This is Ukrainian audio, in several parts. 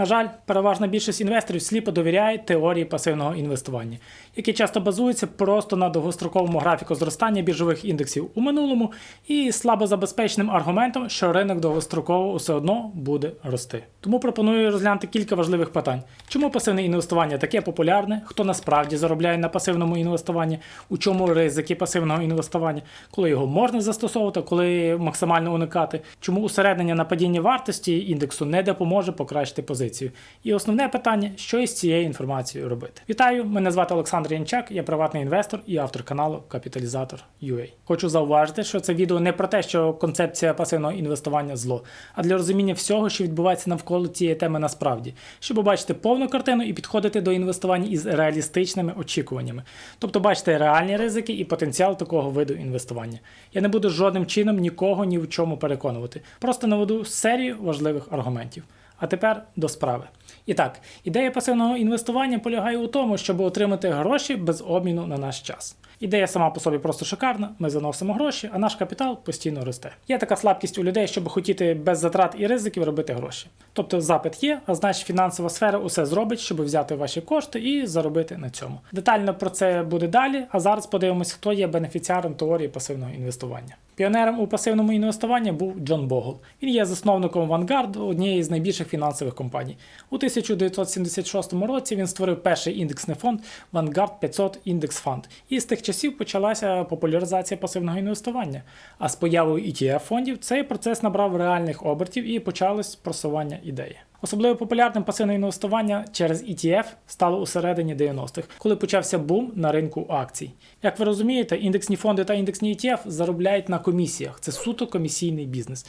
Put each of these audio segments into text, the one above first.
На жаль, переважна більшість інвесторів сліпо довіряє теорії пасивного інвестування, які часто базуються просто на довгостроковому графіку зростання біржових індексів у минулому і слабозабезпеченим аргументом, що ринок довгостроково все одно буде рости. Тому пропоную розглянути кілька важливих питань: чому пасивне інвестування таке популярне, хто насправді заробляє на пасивному інвестуванні, у чому ризики пасивного інвестування, коли його можна застосовувати, коли максимально уникати, чому усереднення на падіння вартості індексу не допоможе покращити позицію. І основне питання, що із цією інформацією робити. Вітаю! Мене звати Олександр Янчак, я приватний інвестор і автор каналу Капіталізатор UA. Хочу зауважити, що це відео не про те, що концепція пасивного інвестування зло, а для розуміння всього, що відбувається навколо цієї теми насправді, щоб побачити повну картину і підходити до інвестування із реалістичними очікуваннями, тобто бачити реальні ризики і потенціал такого виду інвестування. Я не буду жодним чином нікого ні в чому переконувати, просто наведу серію важливих аргументів. А тепер до справи. І так, ідея пасивного інвестування полягає у тому, щоб отримати гроші без обміну на наш час. Ідея сама по собі просто шикарна. Ми заносимо гроші, а наш капітал постійно росте. Є така слабкість у людей, щоб хотіти без затрат і ризиків робити гроші. Тобто запит є, а значить фінансова сфера усе зробить, щоб взяти ваші кошти і заробити на цьому. Детально про це буде далі. А зараз подивимось, хто є бенефіціаром теорії пасивного інвестування. Піонером у пасивному інвестуванні був Джон Богл. Він є засновником Vanguard, однієї з найбільших фінансових компаній. У 1976 році він створив перший індексний фонд Vanguard 500 Index Fund. І з тих часів почалася популяризація пасивного інвестування. А з появою ETF фондів цей процес набрав реальних обертів і почалось просування ідеї. Особливо популярним пасивне інвестування через ETF стало у середині 90-х, коли почався бум на ринку акцій. Як ви розумієте, індексні фонди та індексні ETF заробляють на комісіях. Це суто комісійний бізнес.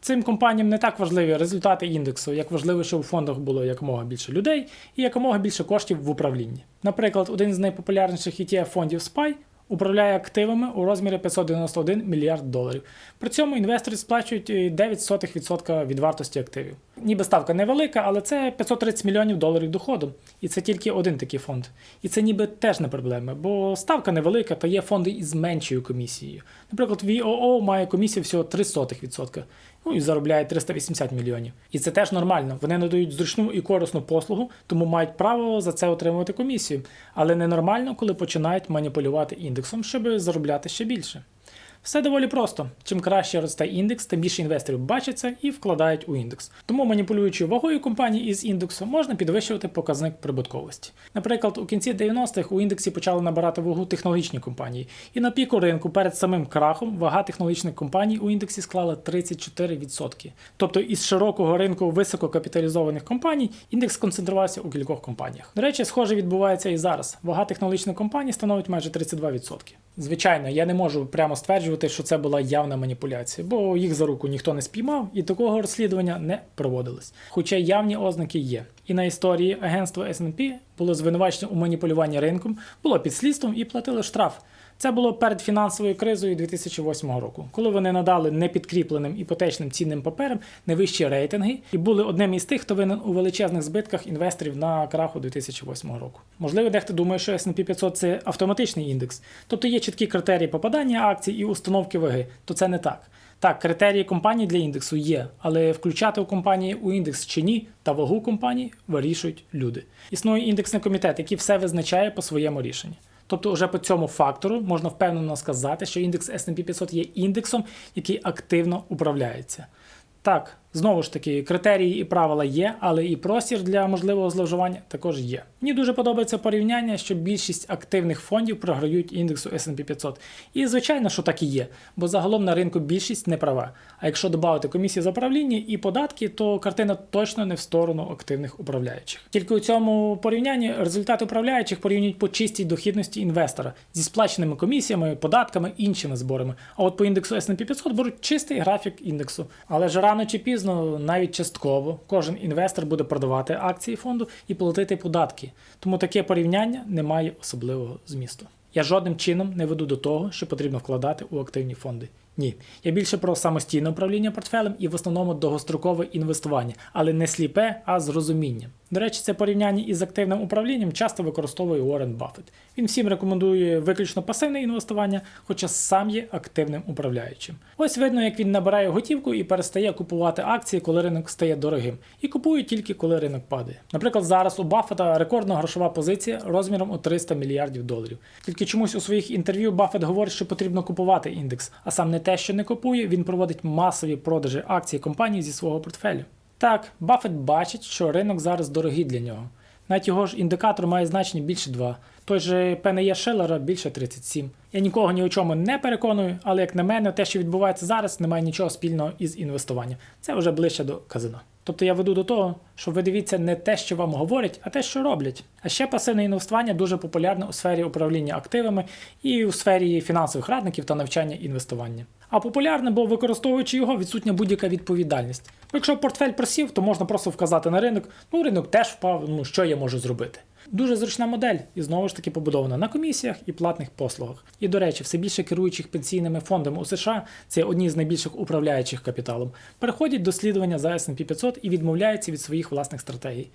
Цим компаніям не так важливі результати індексу, як важливо, щоб у фондах було якомога більше людей і якомога більше коштів в управлінні. Наприклад, один з найпопулярніших ETF фондів SPY управляє активами у розмірі 591 мільярд доларів. При цьому інвестори сплачують 9% від вартості активів. Ніби ставка невелика, але це 530 мільйонів доларів доходу. І це тільки один такий фонд. І це ніби теж не проблема, бо ставка невелика, та є фонди із меншою комісією. Наприклад, VOO має комісію всього 0,03%. Ну і заробляє 380 мільйонів. І це теж нормально. Вони надають зручну і корисну послугу, тому мають право за це отримувати комісію. Але ненормально, коли починають маніпулювати індексом, щоб заробляти ще більше. Все доволі просто. Чим краще росте індекс, тим більше інвесторів бачать це і вкладають у індекс. Тому маніпулюючи вагою компанії із індексу, можна підвищувати показник прибутковості. Наприклад, у кінці 90-х у індексі почали набирати вагу технологічні компанії, і на піку ринку перед самим крахом вага технологічних компаній у індексі склала 34%. Тобто із широкого ринку висококапіталізованих компаній індекс концентрувався у кількох компаніях. До речі, схоже відбувається і зараз. Вага технологічних компаній становить майже 32%. Звичайно, я не можу прямо стверджувати, що це була явна маніпуляція, бо їх за руку ніхто не спіймав і такого розслідування не проводилось. Хоча явні ознаки є. І на історії агентство S&P було звинувачено у маніпулюванні ринком, було під слідством і платили штраф. Це було перед фінансовою кризою 2008 року, коли вони надали непідкріпленим іпотечним цінним паперам найвищі рейтинги і були одним із тих, хто винен у величезних збитках інвесторів на краху 2008 року. Можливо, дехто думає, що S&P 500 – це автоматичний індекс, тобто є чіткі критерії попадання акцій і установки ваги, то це не так. Так, критерії компанії для індексу є, але включати у компанії у індекс чи ні та вагу компанії вирішують люди. Існує індексний комітет, який все визначає по своєму рішенню. Тобто, вже по цьому фактору можна впевнено сказати, що індекс S&P 500 є індексом, який активно управляється. Так, знову ж таки, критерії і правила є, але і простір для можливого зловживання також є. Мені дуже подобається порівняння, що більшість активних фондів програють індексу S&P 500. І звичайно, що так і є, бо загалом на ринку більшість не права. А якщо додати комісії за управління і податки, то картина точно не в сторону активних управляючих. Тільки у цьому порівнянні результати управляючих порівнюють по чистій дохідності інвестора зі сплаченими комісіями, податками іншими зборами. А от по індексу S&P 500 беруть чистий графік індексу. Але ж рано чи пізно, навіть частково, кожен інвестор буде продавати акції фонду і платити податки. Тому таке порівняння не має особливого змісту. Я жодним чином не веду до того, що потрібно вкладати у активні фонди. Ні, я більше про самостійне управління портфелем і в основному довгострокове інвестування, але не сліпе, а з розумінням. До речі, це порівняння із активним управлінням часто використовує Уоррен Баффет. Він всім рекомендує виключно пасивне інвестування, хоча сам є активним управляючим. Ось видно, як він набирає готівку і перестає купувати акції, коли ринок стає дорогим, і купує тільки коли ринок падає. Наприклад, зараз у Баффета рекордна грошова позиція розміром у 300 мільярдів доларів. Тільки чомусь у своїх інтерв'ю Баффет говорить, що потрібно купувати індекс, а сам не те, що не купує, він проводить масові продажі акцій компаній зі свого портфелю. Так, Баффет бачить, що ринок зараз дорогий для нього. Навіть його ж індикатор має значення більше 2. Той же ПНЄ Шеллера більше 37. Я нікого ні у чому не переконую, але як на мене, те, що відбувається зараз, не має нічого спільного із інвестуванням. Це вже ближче до казино. Тобто я веду до того, що ви дивіться не те, що вам говорять, а те, що роблять. А ще пасивне інвестування дуже популярне у сфері управління активами і у сфері фінансових радників та навчання інвестування. А популярне, бо використовуючи його, відсутня будь-яка відповідальність. Якщо портфель просів, то можна просто вказати на ринок. Ну, ринок теж впав, ну що я можу зробити. Дуже зручна модель і знову ж таки побудована на комісіях і платних послугах. І до речі, все більше керуючих пенсійними фондами у США, це одні з найбільших управляючих капіталом, переходять до слідування за S&P 500 і відмовляються від своїх власних стратегій.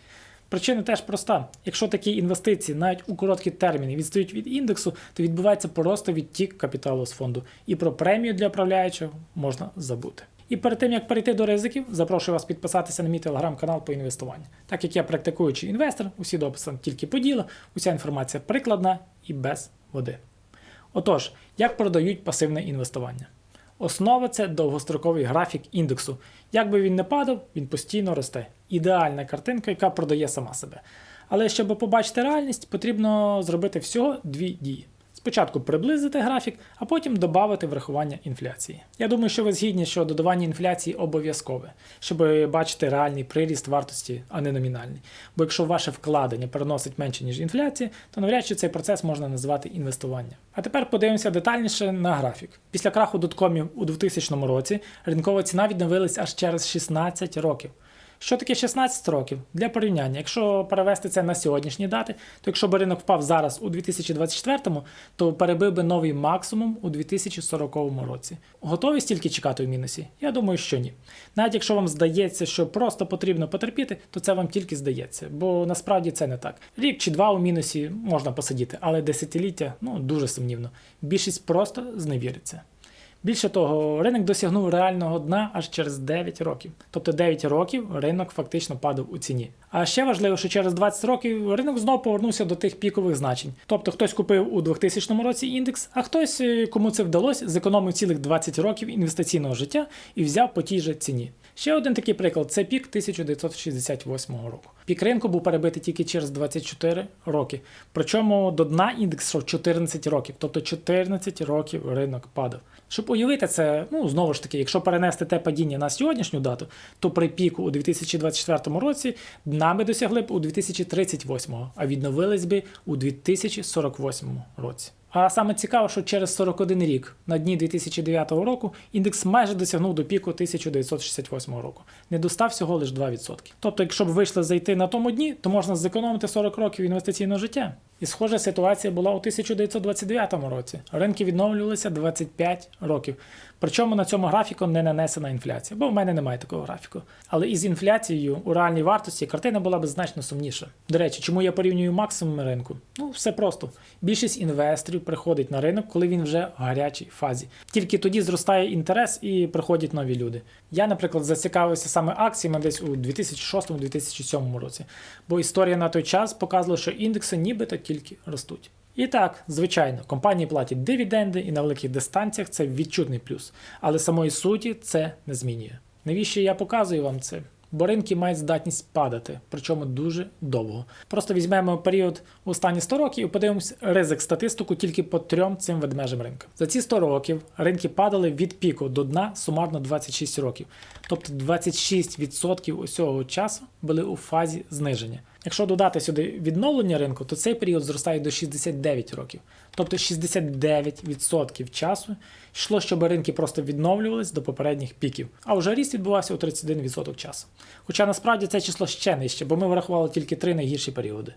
Причина теж проста: якщо такі інвестиції навіть у короткі терміни відстають від індексу, то відбувається просто відтік капіталу з фонду. І про премію для управляючого можна забути. І перед тим як перейти до ризиків, запрошую вас підписатися на мій телеграм-канал по інвестуванню. Так як я практикуючий інвестор, усі дописи тільки по ділу, уся інформація прикладна і без води. Отож, як продають пасивне інвестування? Основа це довгостроковий графік індексу. Як би він не падав, він постійно росте. Ідеальна картинка, яка продає сама себе. Але щоб побачити реальність, потрібно зробити всього дві дії. Спочатку приблизити графік, а потім додати врахування інфляції. Я думаю, що ви згідні, що додавання інфляції обов'язкове, щоб бачити реальний приріст вартості, а не номінальний. Бо якщо ваше вкладення переносить менше, ніж інфляція, то навряд чи цей процес можна назвати інвестуванням. А тепер подивимося детальніше на графік. Після краху доткомів у 2000 році ринкова ціна відновилась аж через 16 років. Що таке 16 років? Для порівняння, якщо перевести це на сьогоднішні дати, то якщо б ринок впав зараз у 2024, то перебив би новий максимум у 2040 році. Готові стільки чекати у мінусі? Я думаю, що ні. Навіть якщо вам здається, що просто потрібно потерпіти, то це вам тільки здається, бо насправді це не так. Рік чи два у мінусі можна посидіти, але десятиліття ну дуже сумнівно. Більшість просто зневіриться. Більше того, ринок досягнув реального дна аж через 9 років. Тобто 9 років ринок фактично падав у ціні. А ще важливо, що через 20 років ринок знову повернувся до тих пікових значень. Тобто хтось купив у 2000 році індекс, а хтось, е, кому це вдалося, зекономив цілих 20 років інвестиційного життя і взяв по тій же ціні. Ще один такий приклад це пік 1968 року. Пік ринку був перебитий тільки через 24 роки. Причому до дна індекс йшов 14 років, тобто 14 років ринок падав. Щоб уявити це, ну знову ж таки, якщо перенести те падіння на сьогоднішню дату, то при піку у 2024 році дна ми досягли б у 2038, а відновились би у 2048 році. А саме цікаво, що через 41 рік, на дні 2009 року, індекс майже досягнув до піку 1968 року. Не достав всього лише 2%. Тобто, якщо б вийшли зайти на тому дні, то можна зекономити 40 років інвестиційного життя. І схожа ситуація була у 1929 році. Ринки відновлювалися 25 років. Причому на цьому графіку не нанесена інфляція, бо в мене немає такого графіку. Але із інфляцією у реальній вартості картина була б значно сумніша. До речі, чому я порівнюю максимум ринку? Ну, все просто. Більшість інвесторів приходить на ринок, коли він вже в гарячій фазі. Тільки тоді зростає інтерес і приходять нові люди. Я, наприклад, зацікавився саме акціями десь у 2006-2007 році, бо історія на той час показувала, що індекси нібито тільки ростуть. І так, звичайно, компанії платять дивіденди і на великих дистанціях це відчутний плюс, але самої суті це не змінює. Навіщо я показую вам це? Бо ринки мають здатність падати, причому дуже довго. Просто візьмемо період останні 100 років і подивимось ризик статистику тільки по трьом цим ведмежим ринкам. За ці 100 років ринки падали від піку до дна сумарно 26 років. Тобто 26% усього часу були у фазі зниження. Якщо додати сюди відновлення ринку, то цей період зростає до 69 років. Тобто 69% часу йшло, щоб ринки просто відновлювались до попередніх піків. А вже ріст відбувався у 31% часу. Хоча насправді це число ще нижче, бо ми врахували тільки три найгірші періоди.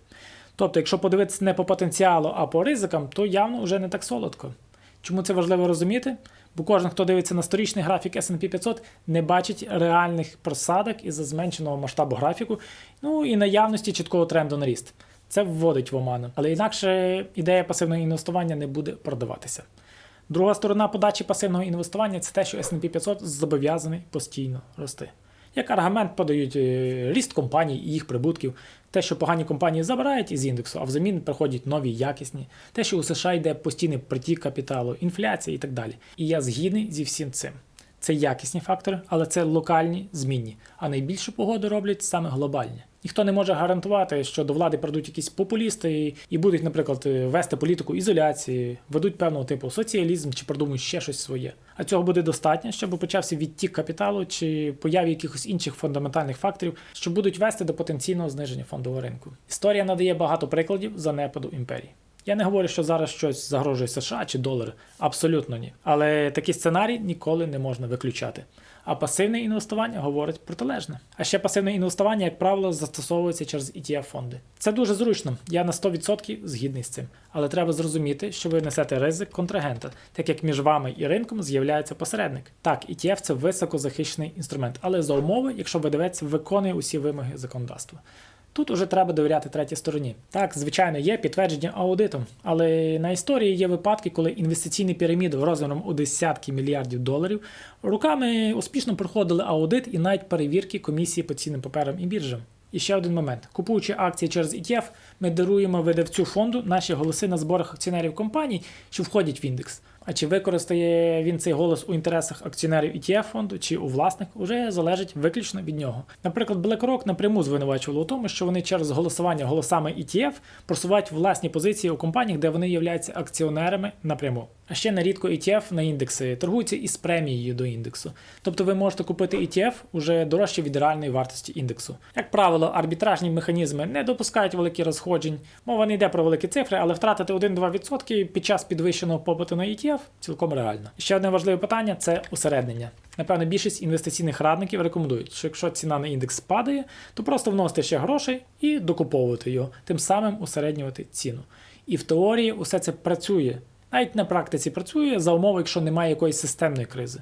Тобто, якщо подивитися не по потенціалу, а по ризикам, то явно вже не так солодко. Чому це важливо розуміти? Бо кожен, хто дивиться на сторічний графік S&P 500, не бачить реальних просадок із-за зменшеного масштабу графіку, ну і наявності чіткого тренду на ріст. Це вводить в оману. Але інакше ідея пасивного інвестування не буде продаватися. Друга сторона подачі пасивного інвестування це те, що S&P 500 зобов'язаний постійно рости. Як аргумент подають е, ріст компаній і їх прибутків, те, що погані компанії забирають із індексу, а взамін приходять нові якісні, те, що у США йде постійний притік капіталу, інфляція і так далі. І я згідний зі всім цим. Це якісні фактори, але це локальні змінні. А найбільшу погоду роблять саме глобальні. Ніхто не може гарантувати, що до влади прийдуть якісь популісти і будуть, наприклад, вести політику ізоляції, ведуть певного типу соціалізм чи продумують ще щось своє. А цього буде достатньо, щоб почався відтік капіталу чи появі якихось інших фундаментальних факторів, що будуть вести до потенційного зниження фондового ринку. Історія надає багато прикладів занепаду імперії. Я не говорю, що зараз щось загрожує США чи долар. Абсолютно ні. Але такий сценарій ніколи не можна виключати. А пасивне інвестування говорить протилежне. А ще пасивне інвестування, як правило, застосовується через ETF фонди. Це дуже зручно, я на 100% згідний з цим. Але треба зрозуміти, що ви несете ризик контрагента, так як між вами і ринком з'являється посередник. Так, ETF це високозахищений інструмент, але за умови, якщо видавець виконує усі вимоги законодавства. Тут уже треба довіряти третій стороні. Так, звичайно, є підтвердження аудитом, але на історії є випадки, коли інвестиційні піраміди розміром у десятки мільярдів доларів руками успішно проходили аудит і навіть перевірки комісії по цінним паперам і біржам. І ще один момент: купуючи акції через ETF, ми даруємо видавцю фонду наші голоси на зборах акціонерів компаній, що входять в індекс. А чи використає він цей голос у інтересах акціонерів ETF фонду чи у власних, уже залежить виключно від нього. Наприклад, BlackRock напряму звинувачували у тому, що вони через голосування голосами ETF просувають власні позиції у компаніях, де вони являються акціонерами напряму. А ще нерідко ETF на індекси торгуються із премією до індексу. Тобто ви можете купити ETF уже дорожче від реальної вартості індексу. Як правило, арбітражні механізми не допускають великі розходжень. Мова не йде про великі цифри, але втратити 1-2% під час підвищеного попиту на ETF цілком реально. Ще одне важливе питання це усереднення. Напевно, більшість інвестиційних радників рекомендують, що якщо ціна на індекс падає, то просто вносити ще грошей і докуповувати його, тим самим усереднювати ціну. І в теорії усе це працює. Навіть на практиці працює за умови, якщо немає якоїсь системної кризи.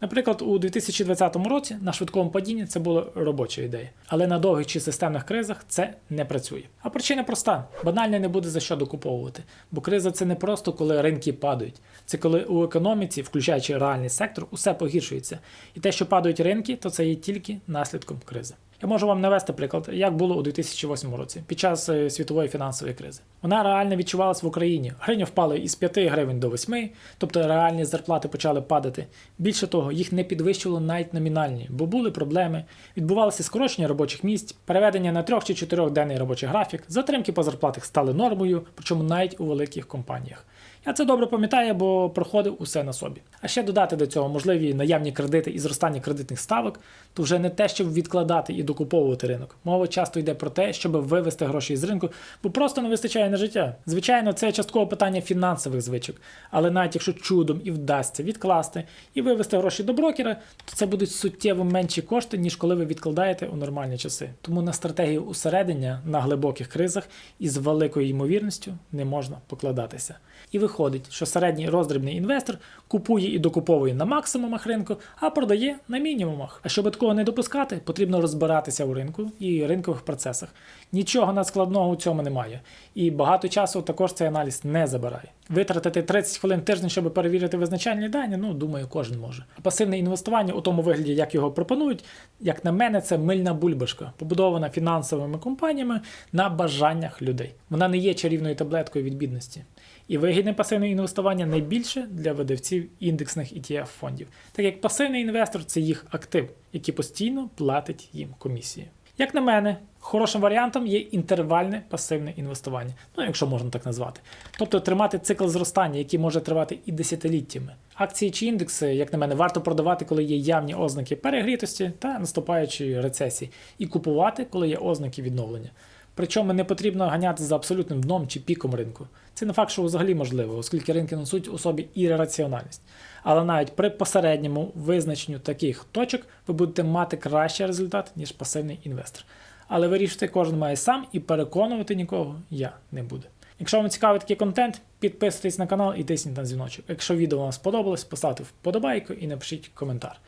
Наприклад, у 2020 році на швидкому падінні це була робоча ідея, але на довгих чи системних кризах це не працює. А причина проста: банально не буде за що докуповувати. Бо криза це не просто коли ринки падають, це коли у економіці, включаючи реальний сектор, усе погіршується. І те, що падають ринки, то це є тільки наслідком кризи. Я можу вам навести приклад, як було у 2008 році під час е, світової фінансової кризи. Вона реально відчувалась в Україні. Гривня впала із 5 гривень до 8, тобто реальні зарплати почали падати. Більше того, їх не підвищували навіть номінальні, бо були проблеми. Відбувалося скорочення робочих місць, переведення на трьох чи чотирьохденний робочий графік, затримки по зарплатах стали нормою, причому навіть у великих компаніях. Я це добре пам'ятаю, бо проходив усе на собі. А ще додати до цього можливі наявні кредити і зростання кредитних ставок, то вже не те, щоб відкладати і докуповувати ринок. Мова часто йде про те, щоб вивести гроші з ринку, бо просто не вистачає на життя. Звичайно, це частково питання фінансових звичок, але навіть якщо чудом і вдасться відкласти і вивести гроші до брокера, то це будуть суттєво менші кошти, ніж коли ви відкладаєте у нормальні часи. Тому на стратегію усередення на глибоких кризах із великою ймовірністю не можна покладатися. І виходить, що середній роздрібний інвестор купує і докуповує на максимумах ринку, а продає на мінімумах. А щоб такого не допускати, потрібно розбиратися у ринку і ринкових процесах. Нічого надскладного у цьому немає. І багато часу також цей аналіз не забирає. Витратити 30 хвилин тиждень, щоб перевірити визначальні дані, ну думаю, кожен може. Пасивне інвестування у тому вигляді, як його пропонують, як на мене, це мильна бульбашка, побудована фінансовими компаніями на бажаннях людей. Вона не є чарівною таблеткою від бідності. І вигідне пасивне інвестування найбільше для видавців індексних ETF фондів, так як пасивний інвестор це їх актив, який постійно платить їм комісії. Як на мене, хорошим варіантом є інтервальне пасивне інвестування, ну якщо можна так назвати. Тобто тримати цикл зростання, який може тривати і десятиліттями. Акції чи індекси, як на мене, варто продавати, коли є явні ознаки перегрітості та наступаючої рецесії, і купувати, коли є ознаки відновлення. Причому не потрібно ганяти за абсолютним дном чи піком ринку. Це не факт, що взагалі можливо, оскільки ринки несуть у собі ірраціональність. Але навіть при посередньому визначенню таких точок ви будете мати кращий результат, ніж пасивний інвестор. Але вирішити кожен має сам і переконувати нікого я не буду. Якщо вам цікавий такий контент, підписуйтесь на канал і тисніть на дзвіночок. Якщо відео вам сподобалось, поставте вподобайку і напишіть коментар.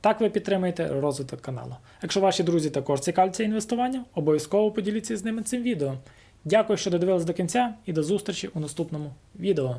Так ви підтримаєте розвиток каналу. Якщо ваші друзі також цікавляться інвестуванням, обов'язково поділіться з ними цим відео. Дякую, що додивились до кінця, і до зустрічі у наступному відео.